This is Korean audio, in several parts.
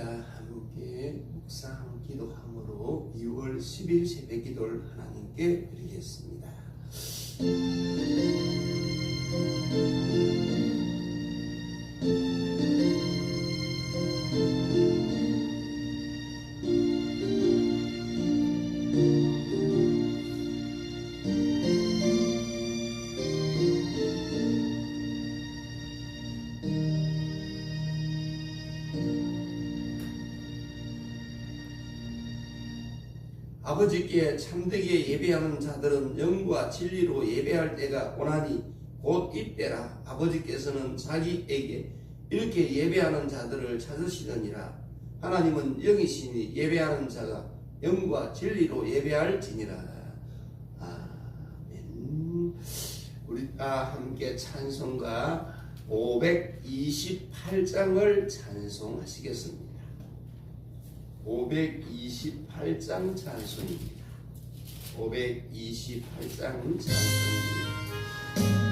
우리 다 함께 묵상 기도함으로 2월 10일 새벽 기도를 하나님께 드리겠습니다. 아버지께 참되게 예배하는 자들은 영과 진리로 예배할 때가 오나니 곧 이때라 아버지께서는 자기에게 이렇게 예배하는 자들을 찾으시느니라. 하나님은 영이시니 예배하는 자가 영과 진리로 예배할지니라. 아멘. 우리 다 함께 찬송가 528장을 찬송하시겠습니다 528장 찬송입니다. 528장 찬송입니다.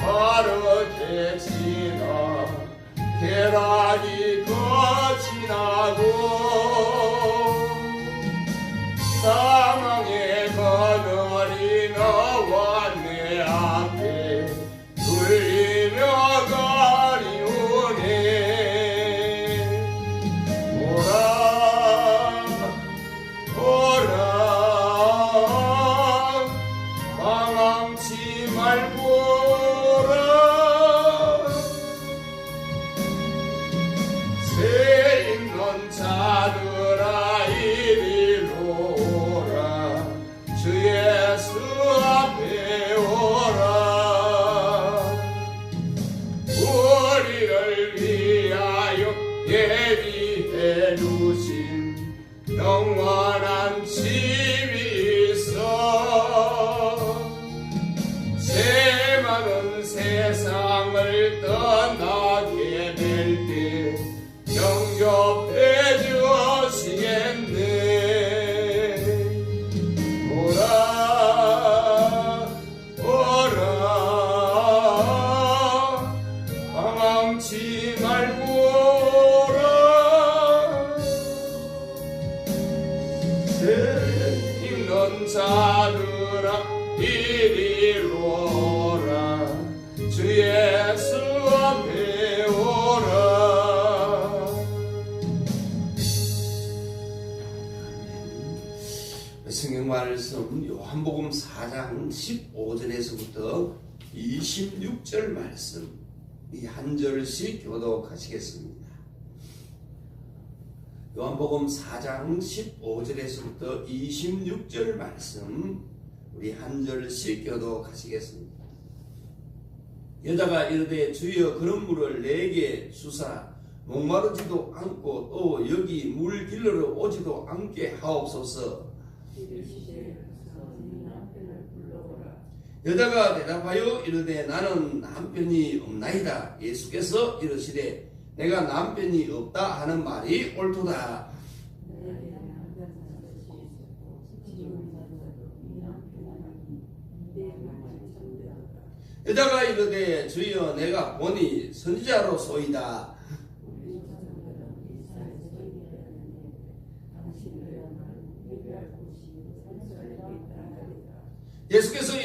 빠르게 지나 계란이 우리를 위하여 예비해 두신 영원 성경 말씀 요한복음 4장 15절에서부터 26절 말씀 이 한 절씩 교독하시겠습니다. 요한복음 4장 15절에서부터 26절 말씀 우리 한 절씩 교독하시겠습니다. 여자가 이르되 주여 그런 물을 내게 주사 목마르지도 않고 또 여기 물 길러러 오지도 않게 하옵소서 여자가 대답하여 이르되 나는 남편이 없나이다. 예수께서 이르시되 내가 남편이 없다 하는 말이 옳도다. 여자가 이르되 주여 내가 보니 선지자로 소이다 우리 조상들은 이스라엘에서 이르렀는데 당신들야말로 예배할 곳이 산설에 있다 하리라 예수께서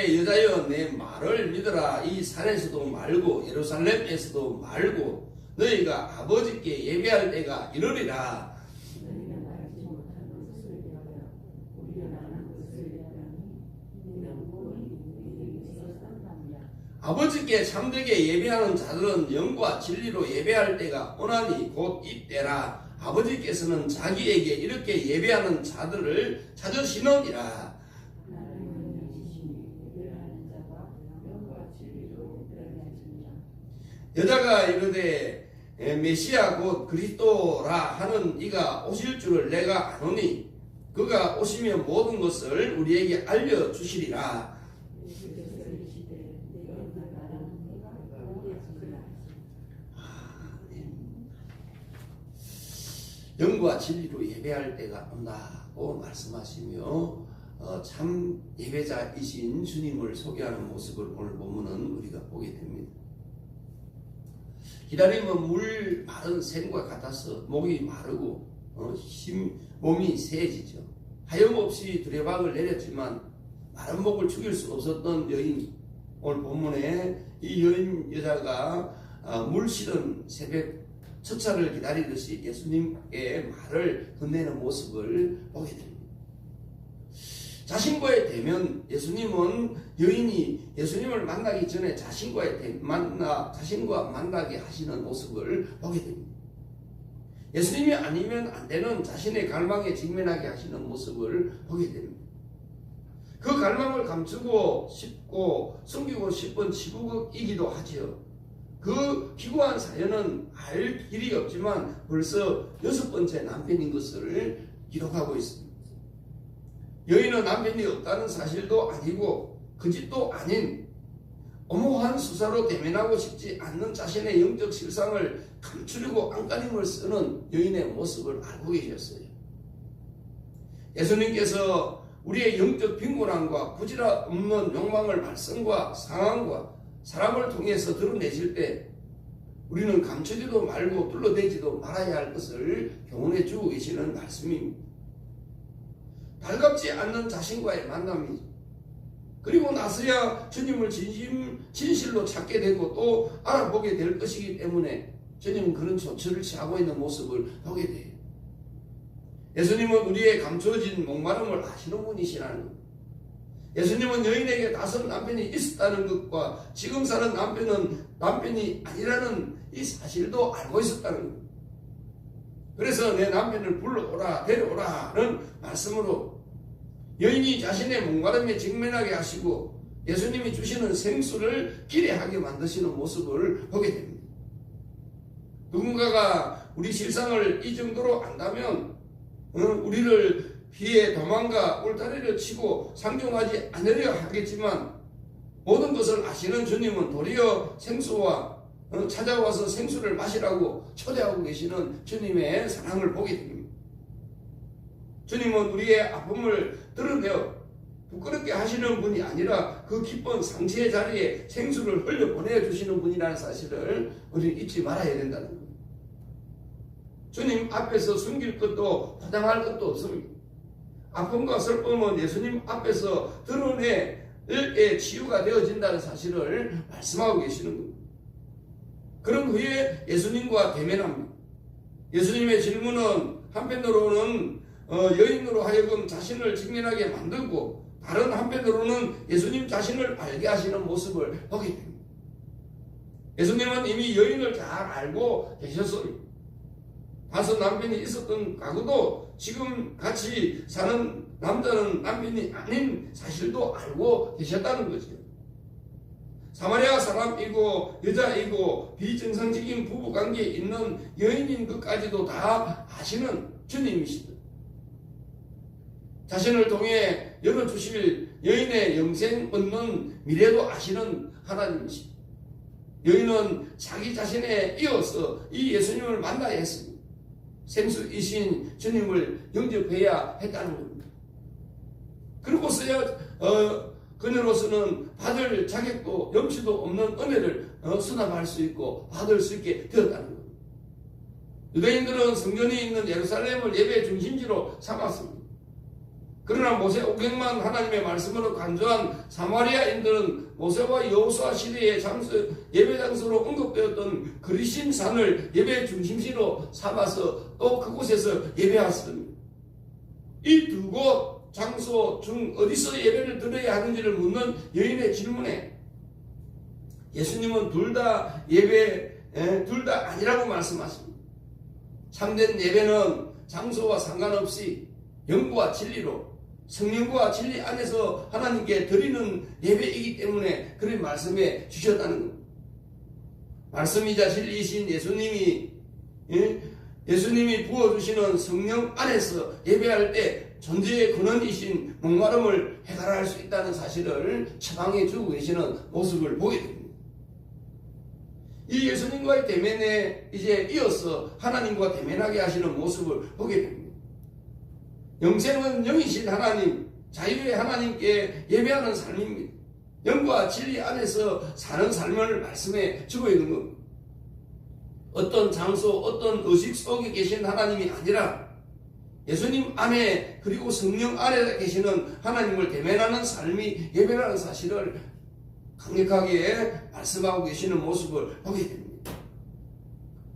이르시되 여자여 내 말을 믿으라. 이 산에서도 말고 예루살렘에서도 말고 너희가 아버지께 예배할 때가 이르리라. 아버지께 참되게 예배하는 자들은 영과 진리로 예배할 때가 오나니 곧 이때라. 아버지께서는 자기에게 이렇게 예배하는 자들을 찾으시느니라 나를 명령하시니 예배하는 자가 영과 진리로 예배하시니라 여자가 이르되 에, 메시아 곧 그리스도라 하는 이가 오실 줄을 내가 아노니 그가 오시면 모든 것을 우리에게 알려주시리라 네가 오겠으리라 영과 진리로 예배할 때가 온다고 말씀하시며 어, 참 예배자이신 주님을 소개하는 모습을 오늘 본문은 우리가 보게 됩니다. 기다리면 물 마른 샘과 같아서 목이 마르고 어, 힘 몸이 세지죠. 하염없이 두레박을 내렸지만 마른 목을 죽일 수 없었던 여인 오늘 본문에 이 여인 여자가 아, 물 실은 새벽 첫차를 기다리듯이 예수님의 말을 건네는 모습을 보게 됩니다. 자신과의 대면 예수님은 여인이 예수님을 만나기 전에 자신과의 대, 만나 자신과 만나게 하시는 모습을 보게 됩니다. 예수님이 아니면 안 되는 자신의 갈망에 직면하게 하시는 모습을 보게 됩니다. 그 갈망을 감추고 싶고 숨기고 싶은 지국이기도 하지요. 그 기구한 사연은 알 길이 없지만 벌써 여섯 번째 남편인 것을 기록하고 있습니다. 여인은 남편이 없다는 사실도 아니고 그 집도 아닌 엄호한 수사로 대면하고 싶지 않는 자신의 영적 실상을 감추려고 안간힘을 쓰는 여인의 모습을 알고 계셨어요. 예수님께서 우리의 영적 빈곤함과 부지라 없는 욕망을 말씀과 상황과 사람을 통해서 드러내실 때 우리는 감추지도 말고 둘러대지도 말아야 할 것을 교훈해 주고 계시는 말씀입니다. 달갑지 않는 자신과의 만남이죠. 그리고 나서야 주님을 진심, 진실로 찾게 되고 또 알아보게 될 것이기 때문에 주님은 그런 조처를 취하고 있는 모습을 보게 돼요. 예수님은 우리의 감춰진 목마름을 아시는 분이시라는 것. 예수님은 여인에게 다섯 남편이 있었다는 것과 지금 사는 남편은 남편이 아니라는 이 사실도 알고 있었다는 것. 그래서 내 남편을 불러오라, 데려오라는 말씀으로 여인이 자신의 목마름에 직면하게 하시고 예수님이 주시는 생수를 기대하게 만드시는 모습을 보게 됩니다. 누군가가 우리 실상을 이 정도로 안다면 어, 우리를 피해 도망가 울타리를 치고 상종하지 않으려 하겠지만 모든 것을 아시는 주님은 도리어 생수와 어, 찾아와서 생수를 마시라고 초대하고 계시는 주님의 사랑을 보게 됩니다. 주님은 우리의 아픔을 드러내어 부끄럽게 하시는 분이 아니라 그 기쁜 상시의 자리에 생수를 흘려 보내주시는 분이라는 사실을 우리는 잊지 말아야 된다는 겁니다. 주님 앞에서 숨길 것도 포장할 것도 없습니다. 아픔과 슬픔은 예수님 앞에서 드러내에 치유가 되어진다는 사실을 말씀하고 계시는 겁니다. 그런 후에 예수님과 대면합니다. 예수님의 질문은 한편으로는 어, 여인으로 하여금 자신을 직면하게 만들고 다른 한편으로는 예수님 자신을 알게 하시는 모습을 보게 됩니다. 예수님은 이미 여인을 잘 알고 계셨어요. 다섯 남편이 있었던 가구도 지금 같이 사는 남자는 남편이 아닌 사실도 알고 계셨다는 거죠. 사마리아 사람이고 여자이고 비정상적인 부부 관계에 있는 여인인 것까지도 다 아시는 주님이시다. 자신을 통해 열어주실 여인의 영생 얻는 미래도 아시는 하나님이십니다. 여인은 자기 자신에 이어서 이 예수님을 만나야 했습니다. 생수이신 주님을 영접해야 했다는 겁니다. 그리고서야 어, 그녀로서는 받을 자격도 염치도 없는 은혜를 어, 수납할 수 있고 받을 수 있게 되었다는 겁니다. 유대인들은 성전이 있는 예루살렘을 예배 중심지로 삼았습니다. 그러나 모세 오경만 하나님의 말씀으로 간주한 사마리아인들은 모세와 여호수아 시대의 장소, 예배 장소로 언급되었던 그리심 산을 예배 중심지로 삼아서 또 그곳에서 예배했습니다. 이 두 곳 장소 중 어디서 예배를 드려야 하는지를 묻는 여인의 질문에 예수님은 둘 다 예배 둘 다 아니라고 말씀하십니다. 참된 예배는 장소와 상관없이 영과 진리로 성령과 진리 안에서 하나님께 드리는 예배이기 때문에 그런 말씀해 주셨다는 겁니다. 말씀이자 진리이신 예수님이 예? 예수님이 부어주시는 성령 안에서 예배할 때 존재의 근원이신 목마름을 해결할 수 있다는 사실을 처방해 주고 계시는 모습을 보게 됩니다. 이 예수님과의 대면에 이제 이어서 하나님과 대면하게 하시는 모습을 보게 됩니다. 영생은 영이신 하나님, 자유의 하나님께 예배하는 삶입니다. 영과 진리 안에서 사는 삶을 말씀해 주고 있는 겁니다. 어떤 장소, 어떤 의식 속에 계신 하나님이 아니라 예수님 안에 그리고 성령 안에 계시는 하나님을 대면하는 삶이 예배라는 사실을 강력하게 말씀하고 계시는 모습을 보게 됩니다.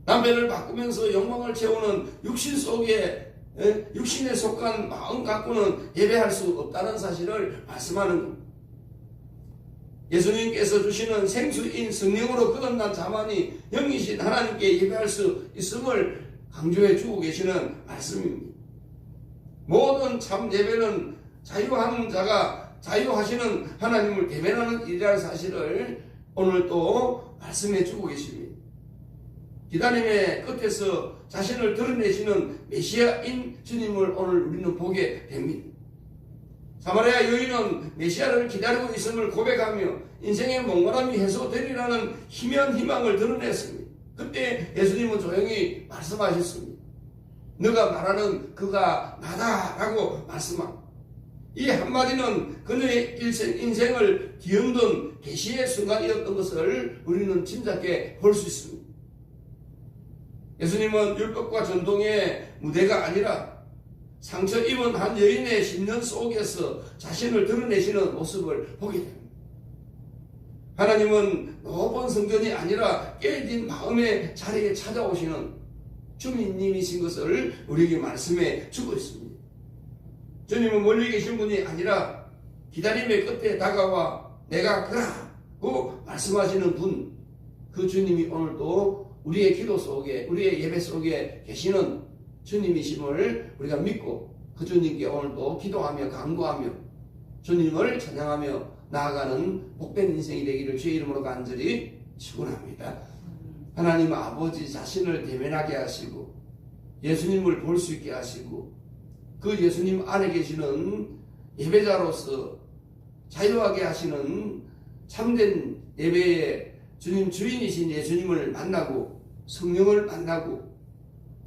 남편을 바꾸면서 영광을 채우는 육신 속에 예? 육신에 속한 마음 갖고는 예배할 수 없다는 사실을 말씀하는. 예수님께서 주시는 생수인 성령으로 거듭난 자만이 영이신 하나님께 예배할 수 있음을 강조해 주고 계시는 말씀입니다. 모든 참 예배는 자유한 자가 자유하시는 하나님을 대면하는 일이라는 사실을 오늘 또 말씀해 주고 계십니다. 기다림의 끝에서 자신을 드러내시는 메시아인 주님을 오늘 우리는 보게 됩니다. 사마리아 여인은 메시아를 기다리고 있음을 고백하며 인생의 몽골함이 해소되리라는 희미한 희망을 드러냈습니다. 그때 예수님은 조용히 말씀하셨습니다. 너가 말하는 그가 나다라고 말씀합니다. 이 한마디는 그녀의 일생, 인생을 뒤흔든 계시의 순간이었던 것을 우리는 짐작해 볼 수 있습니다. 예수님은 율법과 전통의 무대가 아니라 상처 입은 한 여인의 심년 속에서 자신을 드러내시는 모습을 보게 됩니다. 하나님은 높은 성전이 아니라 깨진 마음의 자리에 찾아오시는 주민님이신 것을 우리에게 말씀해 주고 있습니다. 주님은 멀리 계신 분이 아니라 기다림의 끝에 다가와 내가 그라고 말씀하시는 분, 그 주님이 오늘도 우리의 기도 속에, 우리의 예배 속에 계시는 주님이심을 우리가 믿고 그 주님께 오늘도 기도하며 간구하며 주님을 찬양하며 나아가는 복된 인생이 되기를 주의 이름으로 간절히 축원합니다. 하나님 아버지 자신을 대면하게 하시고 예수님을 볼 수 있게 하시고 그 예수님 안에 계시는 예배자로서 자유하게 하시는 참된 예배의 주님 주인이신 예수님을 만나고 성령을 만나고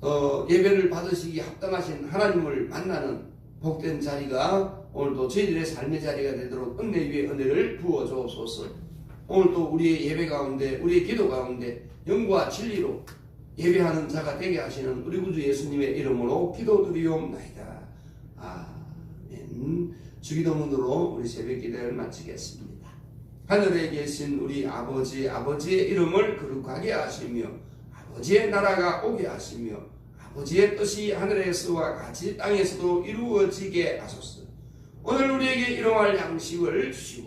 어, 예배를 받으시기 합당하신 하나님을 만나는 복된 자리가 오늘도 저희들의 삶의 자리가 되도록 은혜 위에 은혜를 부어 주옵소서. 오늘도 우리의 예배 가운데 우리의 기도 가운데 영과 진리로 예배하는 자가 되게 하시는 우리 구주 예수님의 이름으로 기도드리옵나이다. 아멘. 주기도문으로 우리 새벽 기도를 마치겠습니다. 하늘에 계신 우리 아버지 아버지의 이름을 거룩하게 하시며 아버지의 나라가 오게 하시며 아버지의 뜻이 하늘에서와 같이 땅에서도 이루어지게 하소서. 오늘 우리에게 일용할 양식을 주시고